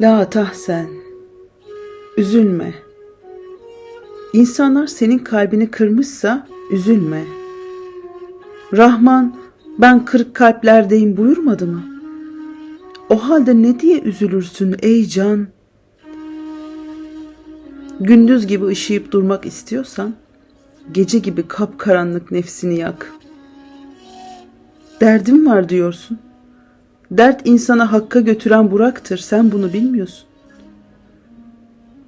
La tahsen. Üzülme. İnsanlar senin kalbini kırmışsa üzülme. Rahman ben kırık kalplerdeyim buyurmadı mı? O halde ne diye üzülürsün ey can? Gündüz gibi ışıyıp durmak istiyorsan gece gibi kapkaranlık nefsini yak. Derdim var diyorsun. Dert insana hakka götüren Burak'tır. Sen bunu bilmiyorsun.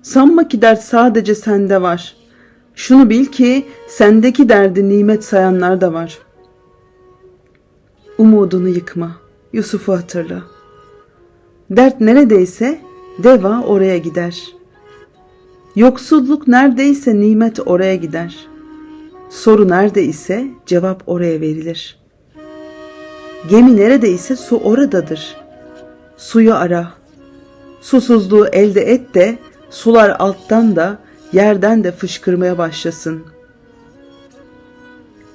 Sanma ki dert sadece sende var. Şunu bil ki sendeki derdi nimet sayanlar da var. Umudunu yıkma. Yusuf'u hatırla. Dert neredeyse deva oraya gider. Yoksulluk neredeyse nimet oraya gider. Soru nerede ise cevap oraya verilir.'' Gemi neredeyse su oradadır. Suyu ara. Susuzluğu elde et de sular alttan da yerden de fışkırmaya başlasın.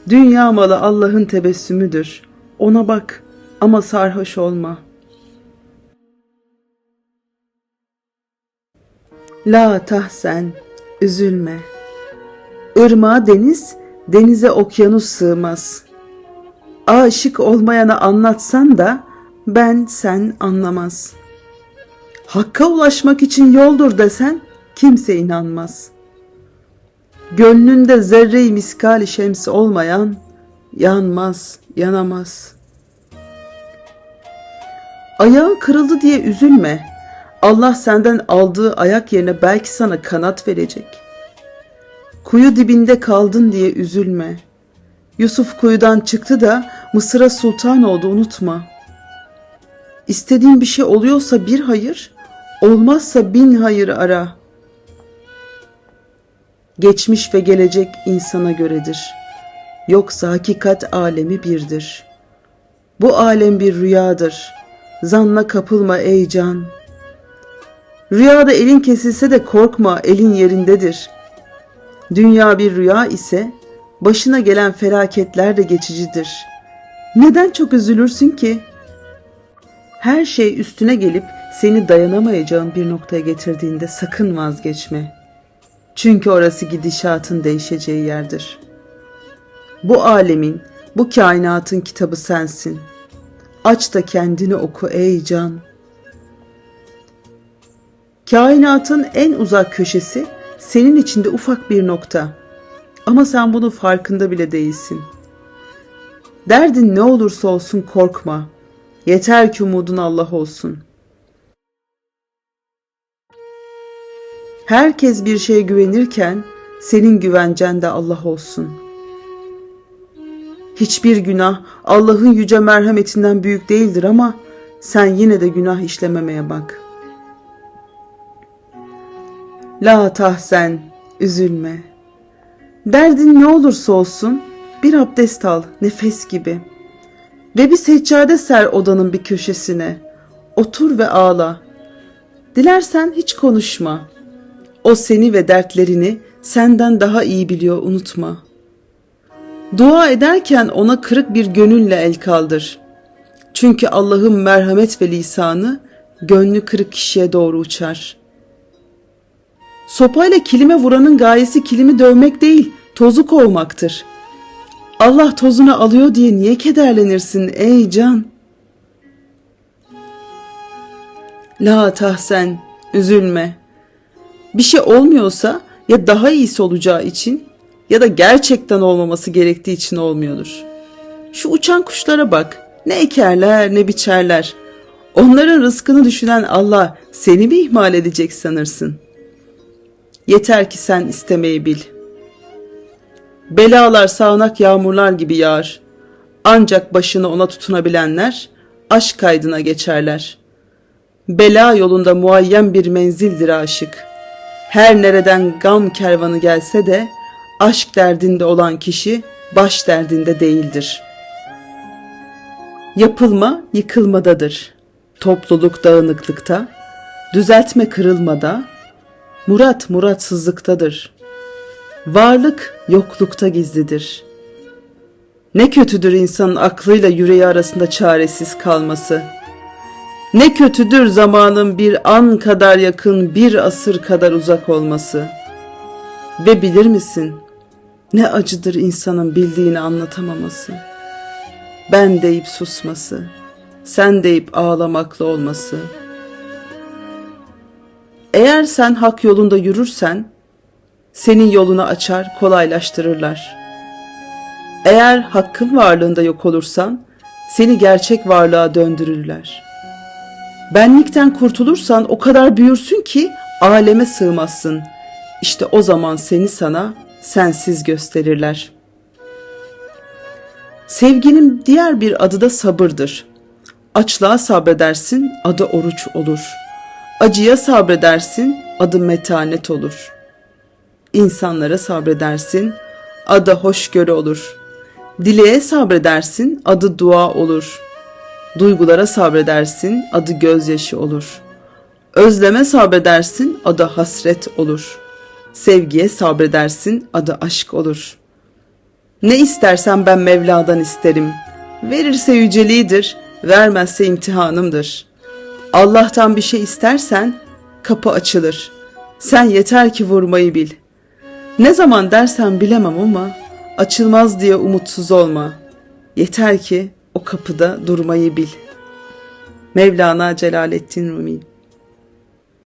Dünya malı Allah'ın tebessümüdür. Ona bak ama sarhoş olma. La tahsen, üzülme. Irmağa deniz, denize okyanus sığmaz.'' Aşık olmayana anlatsan da ben sen anlamaz. Hakka ulaşmak için yoldur desen kimse inanmaz. Gönlünde zerre-i miskali şemsi olmayan yanmaz, yanamaz. Ayağın kırıldı diye üzülme. Allah senden aldığı ayak yerine belki sana kanat verecek. Kuyu dibinde kaldın diye üzülme.'' Yusuf kuyudan çıktı da Mısır'a sultan oldu unutma. İstediğin bir şey oluyorsa bir hayır, olmazsa bin hayır ara. Geçmiş ve gelecek insana göredir. Yoksa hakikat alemi birdir. Bu alem bir rüyadır. Zanla kapılma ey can. Rüyada elin kesilse de korkma elin yerindedir. Dünya bir rüya ise Başına gelen felaketler de geçicidir. Neden çok üzülürsün ki? Her şey üstüne gelip seni dayanamayacağın bir noktaya getirdiğinde sakın vazgeçme. Çünkü orası gidişatın değişeceği yerdir. Bu alemin, bu kainatın kitabı sensin. Aç da kendini oku ey can. Kainatın en uzak köşesi senin içinde ufak bir nokta. Ama sen bunun farkında bile değilsin. Derdin ne olursa olsun korkma. Yeter ki umudun Allah olsun. Herkes bir şeye güvenirken senin güvencen de Allah olsun. Hiçbir günah Allah'ın yüce merhametinden büyük değildir ama sen yine de günah işlememeye bak. La tahsen, üzülme.'' Derdin ne olursa olsun bir abdest al nefes gibi. Ve bir seccade ser odanın bir köşesine. Otur ve ağla. Dilersen hiç konuşma. O seni ve dertlerini senden daha iyi biliyor unutma. Dua ederken ona kırık bir gönülle el kaldır. Çünkü Allah'ın merhamet ve lisanı gönlü kırık kişiye doğru uçar.'' Sopayla kilime vuranın gayesi kilimi dövmek değil, tozu kovmaktır. Allah tozunu alıyor diye niye kederlenirsin ey can? La tahsen, üzülme. Bir şey olmuyorsa ya daha iyisi olacağı için ya da gerçekten olmaması gerektiği için olmuyordur. Şu uçan kuşlara bak. Ne ekerler ne biçerler. Onların rızkını düşünen Allah seni mi ihmal edecek sanırsın? Yeter ki sen istemeyi bil.'' Belalar sağanak yağmurlar gibi yağar. Ancak başını ona tutunabilenler aşk kaydına geçerler. Bela yolunda muayyen bir menzildir aşık. Her nereden gam kervanı gelse de aşk derdinde olan kişi baş derdinde değildir. Yapılma yıkılmadadır. Topluluk dağınıklıkta, düzeltme kırılmada, murat muratsızlıktadır.'' Varlık yoklukta gizlidir. Ne kötüdür insanın aklıyla yüreği arasında çaresiz kalması. Ne kötüdür zamanın bir an kadar yakın, bir asır kadar uzak olması. Ve bilir misin, ne acıdır insanın bildiğini anlatamaması. Ben deyip susması, sen deyip ağlamakla olması. Eğer sen hak yolunda yürürsen, senin yolunu açar, kolaylaştırırlar. Eğer hakkın varlığında yok olursan, seni gerçek varlığa döndürürler. Benlikten kurtulursan o kadar büyürsün ki aleme sığmazsın. İşte o zaman seni sana sensiz gösterirler. Sevginin diğer bir adı da sabırdır. Açlığa sabredersin, adı oruç olur. Acıya sabredersin, adı metanet olur. İnsanlara sabredersin, adı hoşgörü olur. Dileğe sabredersin, adı dua olur. Duygulara sabredersin, adı gözyaşı olur. Özleme sabredersin, adı hasret olur. Sevgiye sabredersin, adı aşk olur. Ne istersen ben Mevla'dan isterim. Verirse yüceliğidir, vermezse imtihanımdır. Allah'tan bir şey istersen kapı açılır. Sen yeter ki vurmayı bil. Ne zaman dersen bilemem ama açılmaz diye umutsuz olma. Yeter ki o kapıda durmayı bil. Mevlana Celaleddin Rumi